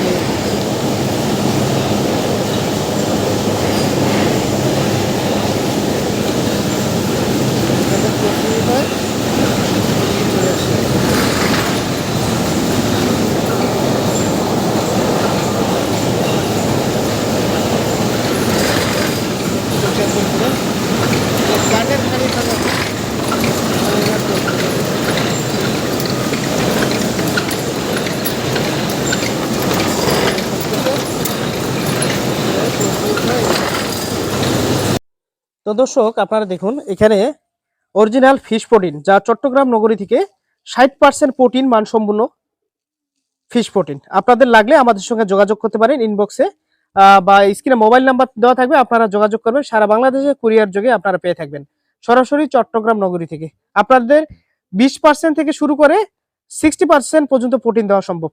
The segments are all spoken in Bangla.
Amen. তো দর্শক, আপনারা দেখুন, এখানে অরিজিনাল ফিশ প্রোটিন যা চট্টগ্রাম নগরী থেকে ষাট পার্সেন্ট প্রোটিন মানসম্পন্ন ফিশ প্রোটিন আপনাদের লাগলে আমাদের সঙ্গে যোগাযোগ করতে পারেন ইনবক্সে বা স্ক্রিনে মোবাইল নাম্বার দেওয়া থাকবে, আপনারা যোগাযোগ করবেন, সারা বাংলাদেশে কুরিয়ার যোগে আপনারা পেয়ে থাকবেন। সরাসরি চট্টগ্রাম নগরী থেকে। আপনাদের বিশ পার্সেন্ট থেকে শুরু করে সিক্সটি পার্সেন্ট পর্যন্ত প্রোটিন দেওয়া সম্ভব।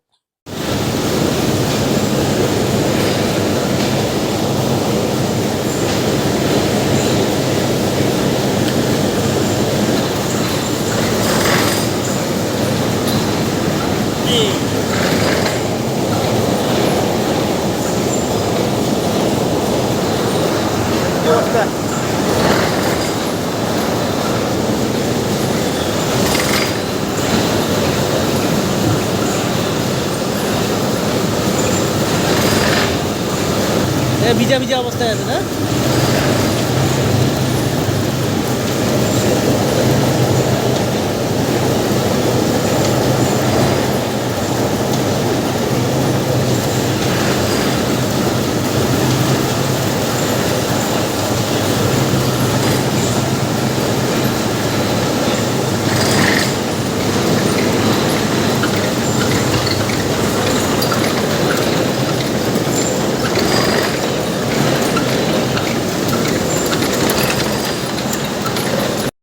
কি অবস্থা ভিজা ভিজা অবস্থায় আছে না